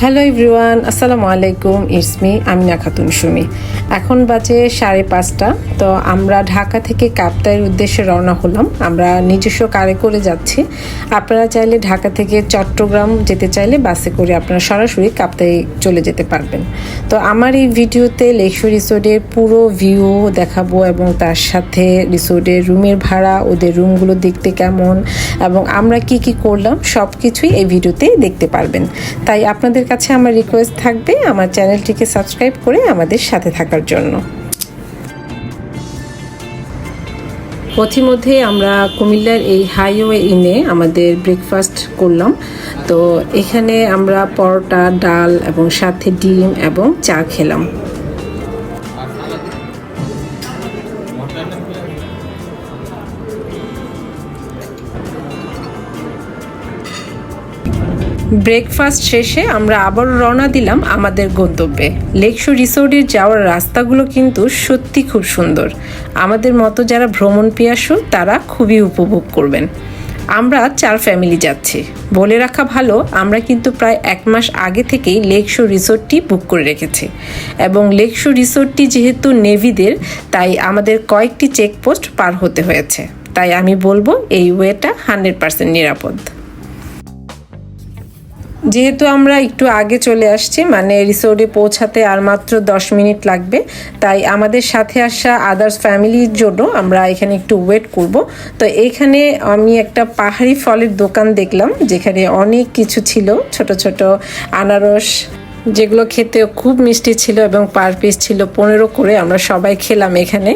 Hello everyone আসসালামু আলাইকুম ইসমি আমিনা খাতুন সুমি এখন বাজে সাড়ে পাঁচটা। তো আমরা ঢাকা থেকে কাপ্তাইয়ের উদ্দেশ্যে রওনা হলাম। আমরা নিজস্ব কারে করে যাচ্ছি। আপনারা চাইলে ঢাকা থেকে চট্টগ্রাম যেতে চাইলে বাসে করে আপনারা সরাসরি কাপ্তাই চলে যেতে পারবেন। তো আমার এই ভিডিওতে লেকশো রিসোর্টের পুরো ভিউ দেখাবো এবং তার সাথে রিসোর্টের রুমের ভাড়া, ওদের রুমগুলো দেখতে কেমন এবং আমরা কি কি করলাম সব কিছুই এই ভিডিওতে দেখতে পারবেন। তাই আপনাদের কাছে আমার রিকোয়েস্ট থাকবে, আমার চ্যানেলটিকে সাবস্ক্রাইব করে আমাদের সাথে থাকার জন্য। পথিমধ্যে আমরা কুমিল্লার এই হাইওয়ে ইনে আমাদের ব্রেকফাস্ট করলাম। তো এখানে আমরা পরোটা, ডাল এবং সাথে ডিম এবং চা খেলাম। ব্রেকফাস্ট শেষে আমরা আবার রওনা দিলাম আমাদের গন্তব্যে। লেকশো রিসোর্টে যাওয়ার রাস্তাগুলো কিন্তু সত্যি খুব সুন্দর। আমাদের মতো যারা ভ্রমণ পিয়াসু, তারা খুবই উপভোগ করবেন। আমরা চার ফ্যামিলি যাচ্ছি। বলে রাখা ভালো, আমরা কিন্তু প্রায় এক মাস আগে থেকেই লেকশো রিসোর্টটি বুক করে রেখেছি। এবং লেকশো রিসোর্টটি যেহেতু নেভিদের, তাই আমাদের কয়েকটি চেকপোস্ট পার হতে হয়েছে। তাই আমি বলব, এই ওয়েটা হান্ড্রেড পার্সেন্ট নিরাপদ। যেহেতু আমরা একটু আগে চলে আসছি মানে রিসোর্টে পৌঁছাতে আর মাত্র দশ মিনিট লাগবে তাই আমাদের সাথে আসা আদার্স ফ্যামিলির জন্য আমরা এখানে একটু ওয়েট করব। তো এইখানে আমি একটা পাহাড়ি ফলের দোকান দেখলাম যেখানে অনেক কিছু ছিল ছোট ছোট আনারস যেগুলো খেতে খুব মিষ্টি ছিল এবং পার পিস ছিল পনেরো করে আমরা সবাই খেলাম এখানে।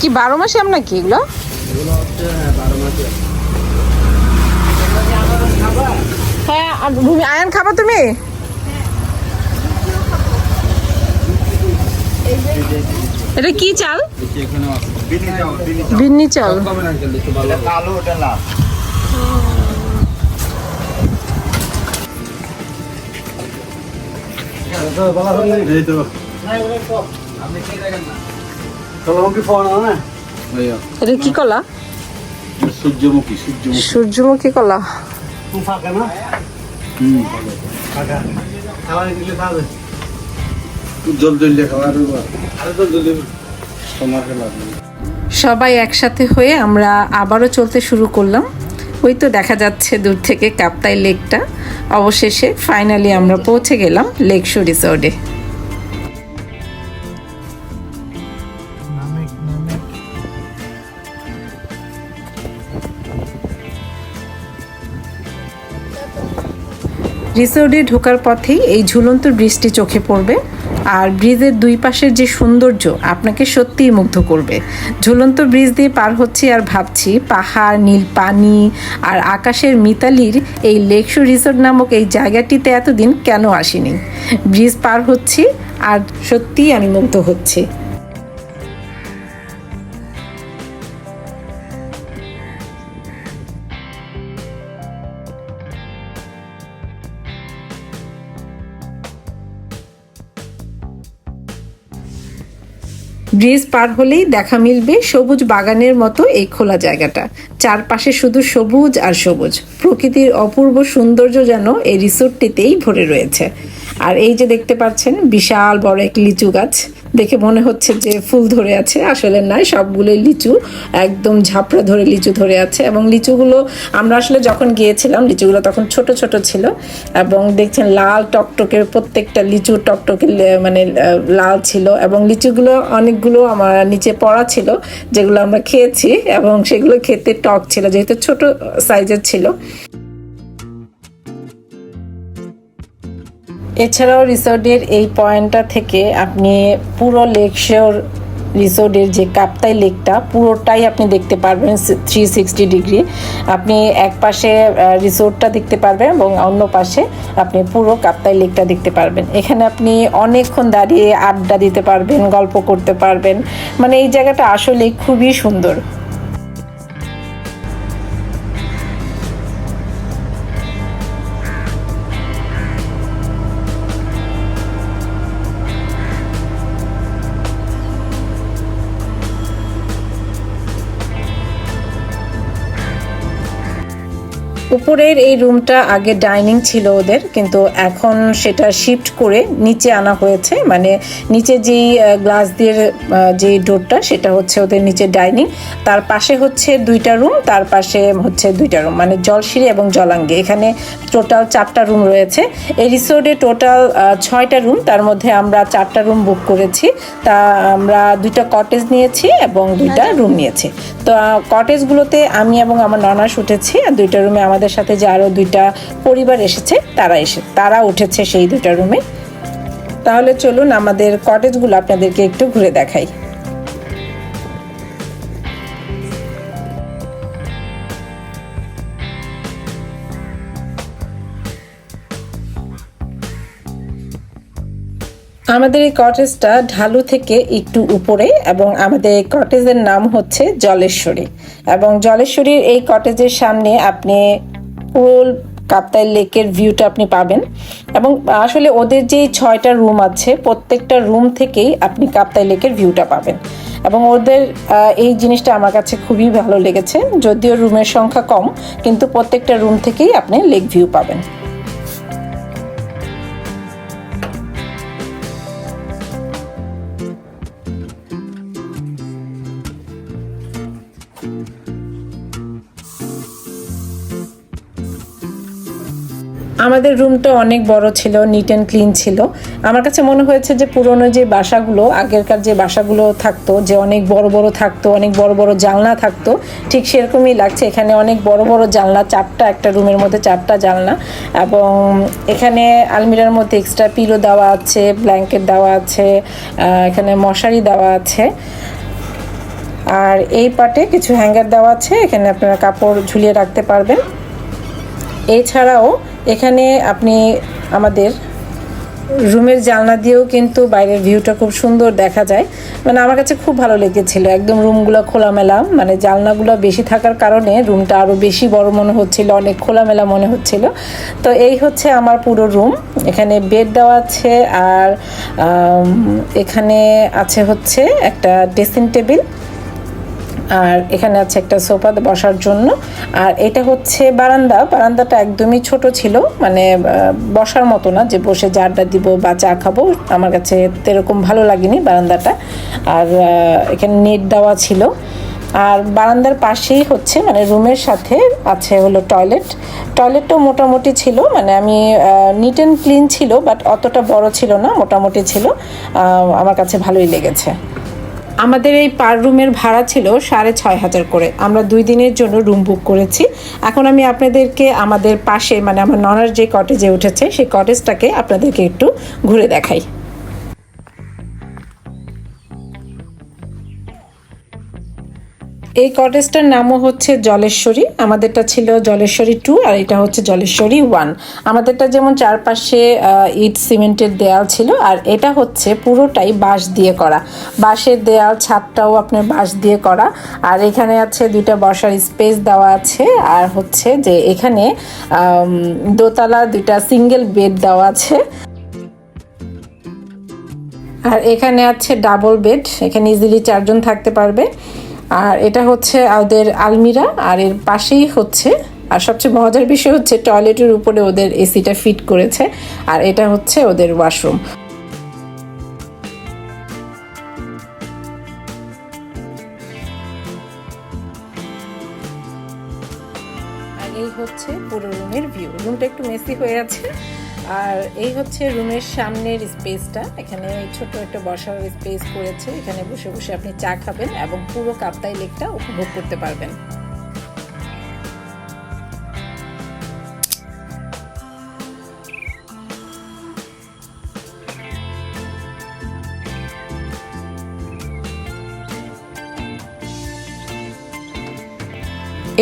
কি বারো মাসে আপনার কি এগুলো? হ্যাঁ ভূমি আয়ন খাবা তুমি? এটা কি চাল? বিন্নি চাল। কালো ওটা লাল এটা কি কলা? সূর্যমুখী। সূর্যমুখী কলা। ফাঁকা না হুম। ফাঁকা খাবার দিলে খাবে আরে তোমার খেলা সবাই একসাথে হয়ে আমরা আবারও চলতে শুরু করলাম। ওই তো দেখা যাচ্ছে দূর থেকে কাপ্তাই লেকটা। অবশেষে ফাইনালি আমরা পৌঁছে গেলাম লেক শো রিসোর্টে রিসোর্টে ঢোকার পথেই এই ঝুলন্ত ব্রিজটি চোখে পড়বে আর ব্রিজের দুই পাশের যে সৌন্দর্য আপনাকে সত্যিই মুগ্ধ করবে। ঝুলন্ত ব্রিজ দিয়ে পার হচ্ছি আর ভাবছি পাহাড়, নীল পানি আর আকাশের মিতালির এই লেকশো রিসোর্ট নামক এই জায়গাটিতে এতদিন কেন আসিনি? ব্রিজ পার হচ্ছি আর সত্যিই আমি মুগ্ধ হচ্ছি। ব্রিজ পার হলেই দেখা মিলবে সবুজ বাগানের মতো এই খোলা জায়গাটা। চারপাশে শুধু সবুজ আর সবুজ। প্রকৃতির অপূর্ব সৌন্দর্য যেন এই রিসোর্টটিতেই ভরে রয়েছে। আর এই যে দেখতে পাচ্ছেন, বিশাল বড় এক লিচু গাছ। দেখে মনে হচ্ছে যে ফুল ধরে আছে, আসলে নয় সবগুলো লিচু, একদম ঝাপড়া ধরে লিচু ধরে আছে এবং লিচুগুলো আমরা আসলে যখন গিয়েছিলাম, লিচুগুলো তখন ছোট ছোট ছিল এবং দেখছেন লাল টকটকের প্রত্যেকটা লিচু টকটকে মানে লাল ছিল এবং লিচুগুলো অনেকগুলো আমার নিচে পড়া ছিল, যেগুলো আমরা খেয়েছি এবং সেগুলো খেতে টক ছিল, যেহেতু ছোট সাইজের ছিল। এছাড়াও রিসোর্টের এই পয়েন্টটা থেকে আপনি পুরো লেক শোর রিসোর্টের যে কাপ্তাই লেকটা, পুরোটাই আপনি দেখতে পারবেন থ্রি সিক্সটি ডিগ্রি। আপনি এক পাশে রিসোর্টটা দেখতে পারবেন এবং অন্য পাশে আপনি পুরো কাপ্তাই লেকটা দেখতে পারবেন। এখানে আপনি অনেকক্ষণ দাঁড়িয়ে আড্ডা দিতে পারবেন, গল্প করতে পারবেন। মানে এই জায়গাটা আসলে খুবই সুন্দর। উপরের এই রুমটা আগে ডাইনিং ছিল ওদের কিন্তু এখন সেটা শিফট করে নিচে আনা হয়েছে। মানে নিচে যেই গ্লাস দিয়ে যে ডোরটা সেটা হচ্ছে ওদের নিচে ডাইনিং। তার পাশে হচ্ছে দুইটা রুম তার পাশে হচ্ছে দুইটা রুম। মানে জলসিঁড়ি এবং জলাঙ্গি। এখানে টোটাল চারটা রুম রয়েছে। এই রিসোর্টে টোটাল ছয়টা রুম। তার মধ্যে আমরা চারটা রুম বুক করেছি। তা আমরা দুইটা কটেজ নিয়েছি এবং দুইটা রুম নিয়েছি। তো কটেজগুলোতে আমি এবং আমার ননাস উঠেছি আর দুইটা রুমে আমাদের সাথে যে আরও দুইটা পরিবার এসেছে, তারা এসে, তারা উঠেছে সেই দুইটা রুমে তাহলে চলুন আমাদের কটেজগুলো আপনাদেরকে একটু ঘুরে দেখাই। আমাদের এই কটেজটা ঢালু থেকে একটু উপরে এবং আমাদের এই কটেজের নাম হচ্ছে জলেশ্বরী। এবং জলেশ্বরীর এই কটেজের সামনে আপনি পুরো কাপ্তাই লেকের ভিউটা আপনি পাবেন। এবং আসলে ওদের যে ছয়টা রুম আছে, প্রত্যেকটা রুম থেকেই আপনি কাপ্তাই লেকের ভিউটা পাবেন। এবং ওদের এই জিনিসটা আমার কাছে খুবই ভালো লেগেছে। যদিও রুমের সংখ্যা কম, কিন্তু প্রত্যেকটা রুম থেকেই আপনি লেক ভিউ পাবেন। আমাদের রুমটা অনেক বড় ছিল নিট অ্যান্ড ক্লিন ছিল। আমার কাছে মনে হয়েছে যে পুরনো যে বাসাগুলো, আগেরকার যে বাসাগুলো থাকতো, যে অনেক বড় বড় থাকতো, অনেক বড় বড় জানলা থাকতো, ঠিক সেরকমই লাগছে। এখানে অনেক বড় বড় জানলা, চারটা, একটা রুমের মধ্যে চারটা জানলা এবং এখানে আলমিরার মধ্যে এক্সট্রা পিলো দেওয়া আছে ব্ল্যাঙ্কেট দেওয়া আছে এখানে মশারি দেওয়া আছে। আর এই পাটে কিছু হ্যাঙ্গার দেওয়া আছে, এখানে আপনারা কাপড় ঝুলিয়ে রাখতে পারবেন। এছাড়াও এখানে আপনি আমাদের রুমের জানলা দিয়েও কিন্তু বাইরের ভিউটা খুব সুন্দর দেখা যায়। মানে আমার কাছে খুব ভালো লেগেছিল। একদম রুমগুলো খোলামেলা মানে জানলাগুলো বেশি থাকার কারণে রুমটা আরও বেশি বড় মনে হচ্ছিল, অনেক খোলামেলা মনে হচ্ছিল। তো এই হচ্ছে আমার পুরো রুম। এখানে বেড দেওয়া আছে আর এখানে আছে হচ্ছে একটা ড্রেসিং টেবিল আর এখানে আছে একটা সোফা বসার জন্য। আর এটা হচ্ছে বারান্দা। বারান্দাটা একদমই ছোট ছিল মানে বসার মতো না, যে বসে আড্ডা দিব বা চা খাব। আমার কাছে এরকম ভালো লাগেনি বারান্দাটা। আর এখানে নেট দেওয়া ছিল। আর বারান্দার পাশেই হচ্ছে মানে রুমের সাথে আছে হলো টয়লেট। টয়লেটটাও মোটামুটি ছিল মানে আমি নিট অ্যান্ড ক্লিন ছিল বাট অতটা বড় ছিল না, মোটামুটি ছিল। আমার কাছে ভালোই লেগেছে। আমাদের এই পার রুমের ভাড়া ছিল সাড়ে ছয় হাজার করে। আমরা দুই দিনের জন্য রুম বুক করেছি। এখন আমি আপনাদেরকে আমাদের পাশে মানে আমার ননার যে কটেজে উঠেছে, সেই কটেজটাকে আপনাদেরকে একটু ঘুরে দেখাই। এই কটেজটার নামও হচ্ছে জলেশ্বরী, আমাদেরটা ছিল জলেশ্বরী টু আর এটা হচ্ছে জলেশ্বরী ওয়ান আমাদেরটা যেমন চারপাশে ইট সিমেন্টের দেয়াল ছিল আর এটা হচ্ছে পুরোটাই বাঁশ দিয়ে করা। বাঁশের দেয়াল, ছাদটাও আপনার বাঁশ দিয়ে করা। আর এখানে আছে দুইটা বসার স্পেস দেওয়া আছে আর হচ্ছে যে এখানে দোতলা দুইটা সিঙ্গেল বেড দেওয়া আছে। আর এখানে আছে ডাবল বেড, এখানে ইজিলি চারজন থাকতে পারবে। আর এটা হচ্ছে ওদের আলমিরা, আর এর পাশেই হচ্ছে, আর সবচেয়ে মজার বিষয় হচ্ছে টয়লেটের উপরে ওদের এসিটা ফিট করেছে, আর এটা হচ্ছে ওদের ওয়াশরুম। এই হচ্ছে পুরো রুমের ভিউ। রুমটা একটু মেসি হয়ে আছে। আর এই হচ্ছে রুমের সামনের স্পেসটা। এখানে ছোট একটা বসার স্পেস করেছে এখানে বসে বসে আপনি চা খাবেন এবং পুরো কাপ্তাই লেকটা উপভোগ করতে পারবেন।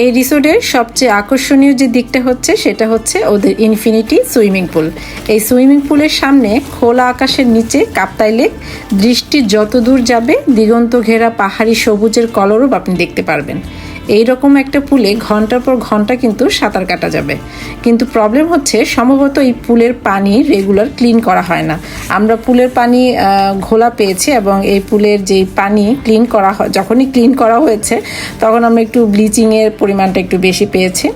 এই রিসোর্টের সবচেয়ে আকর্ষণীয় যে দিকটা হচ্ছে, সেটা হচ্ছে ওদের ইনফিনিটি সুইমিং পুল এই সুইমিং পুলের সামনে খোলা আকাশের নিচে কাপ্তাই লেক দৃষ্টি যত দূর যাবে, দিগন্ত ঘেরা পাহাড়ি সবুজের কলরও আপনি দেখতে পারবেন। এই রকম একটা পুলে ঘণ্টার পর ঘণ্টা কিন্তু সাঁতার কাটা যাবে। কিন্তু প্রবলেম হচ্ছে সম্ভবত এই পুলের পানি রেগুলার ক্লিন করা হয় না। আমরা পুলের পানি ঘোলা পেয়েছি এবং এই পুলের যে পানি ক্লিন করা হয়, যখনই ক্লিন করা হয়েছে, তখন আমরা একটু ব্লিচিংয়ের পরিমাণটা একটু বেশি পেয়েছি।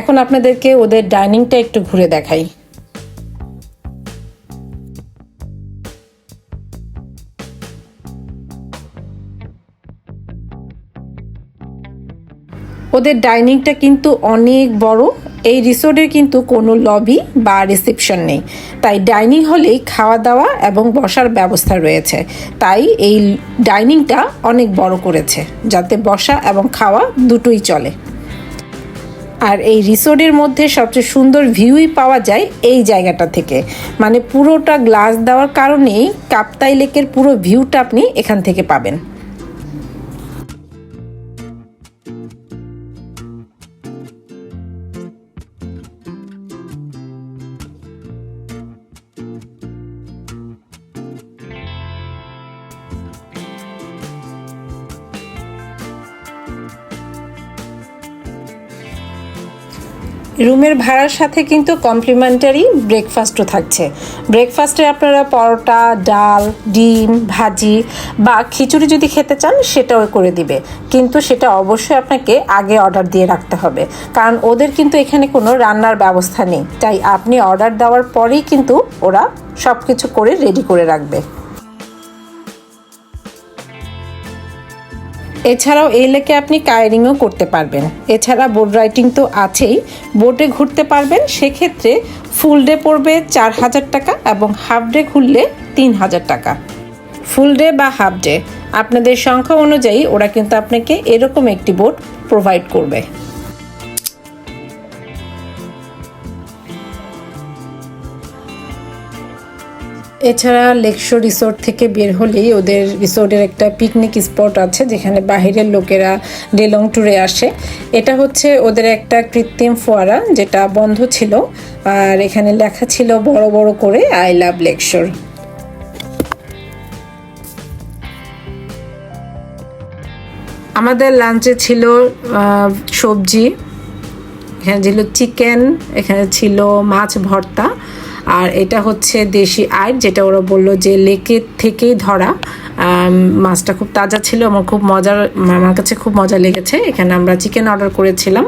এখন আপনাদেরকে ওদের ডাইনিংটা একটু ঘুরে দেখাই। ওদের ডাইনিংটা কিন্তু অনেক বড়। এই রিসোর্টের কিন্তু কোনো লবি বা রিসেপশন নেই। তাই ডাইনিং হলেই খাওয়া দাওয়া এবং বসার ব্যবস্থা রয়েছে। তাই এই ডাইনিংটা অনেক বড় করেছে, যাতে বসা এবং খাওয়া দুটোই চলে। আর এই রিসোর্টের মধ্যে সবচেয়ে সুন্দর ভিউই পাওয়া যায় এই জায়গাটা থেকে। মানে পুরোটা গ্লাস দেওয়ার কারণেই কাপ্তাই লেকের পুরো ভিউটা আপনি এখান থেকে পাবেন। রুমের ভাড়ার সাথে কিন্তু কমপ্লিমেন্টারি ব্রেকফাস্টও থাকছে। ব্রেকফাস্টে আপনারা পরোটা, ডাল, ডিম, ভাজি বা খিচুড়ি যদি খেতে চান সেটাও করে দিবে। কিন্তু সেটা অবশ্যই আপনাকে আগে অর্ডার দিয়ে রাখতে হবে। কারণ ওদের কিন্তু এখানে কোনো রান্নার ব্যবস্থা নেই। তাই আপনি অর্ডার দেওয়ার পরেই কিন্তু ওরা সব কিছু করে রেডি করে রাখবে। এছাড়াও এই লেকে আপনি কায়ারিংও করতে পারবেন। এছাড়া বোট রাইডিং তো আছেই। বোটে ঘুরতে পারবেন, সেক্ষেত্রে ফুল ডে পড়বে চার হাজার টাকা এবং হাফ ডে ঘুরলে তিন হাজার টাকা। ফুল ডে বা হাফ ডে, আপনাদের সংখ্যা অনুযায়ী ওরা কিন্তু আপনাকে এরকম একটি বোট প্রোভাইড করবে। এছাড়া লেকশো রিসোর্ট থেকে বের হলেই ওদের রিসোর্টের একটা পিকনিক স্পট আছে, যেখানে বাহিরের লোকেরা ডেলং ট্যুরে আসে। এটা হচ্ছে ওদের একটা কৃত্রিম ফোয়ারা, যেটা বন্ধ ছিল, আর এখানে লেখা ছিল বড় বড় করে আই লাভ লেকশোর। আমাদের লাঞ্চে ছিল সবজি। এখানে ছিল চিকেন এখানে ছিল মাছ ভর্তা, আর এটা হচ্ছে দেশি আইট যেটা ওরা বলল যে লেকের থেকেই ধরা। মাছটা খুব তাজা ছিল, আমার খুব মজার আমার কাছে খুব মজা লেগেছে। এখানে আমরা চিকেন অর্ডার করেছিলাম।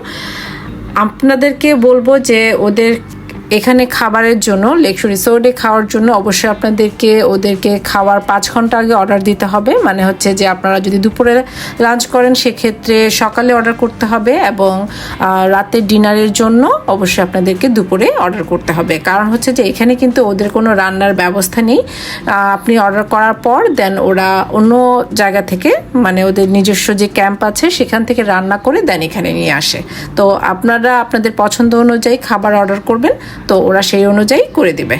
আপনাদেরকে বলব যে ওদের এখানে খাবারের জন্য লেকশো রিসোর্টে খাওয়ার জন্য অবশ্যই আপনাদেরকে, ওদেরকে খাওয়ার পাঁচ ঘণ্টা আগে অর্ডার দিতে হবে। মানে হচ্ছে যে আপনারা যদি দুপুরে লাঞ্চ করেন, সেক্ষেত্রে সকালে অর্ডার করতে হবে এবং রাতের ডিনারের জন্য অবশ্যই আপনাদেরকে দুপুরে অর্ডার করতে হবে। কারণ হচ্ছে যে এখানে কিন্তু ওদের কোনো রান্নার ব্যবস্থা নেই। আপনি অর্ডার করার পর দেন ওরা অন্য জায়গা থেকে মানে ওদের নিজস্ব যে ক্যাম্প আছে, সেখান থেকে রান্না করে দেন এখানে নিয়ে আসে। তো আপনারা আপনাদের পছন্দ অনুযায়ী খাবার অর্ডার করবেন। তো ওরা সেই অনুযায়ী করে দিবে।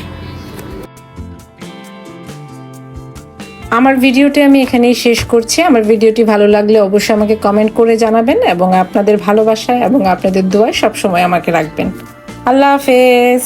আমার ভিডিওটি আমি এখানেই শেষ করছি। আমার ভিডিওটি ভালো লাগলে অবশ্যই আমাকে কমেন্ট করে জানাবেন এবং আপনাদের ভালোবাসা এবং আপনাদের দোয়ায় সবসময় আমাকে রাখবেন। আল্লাহ হাফেজ।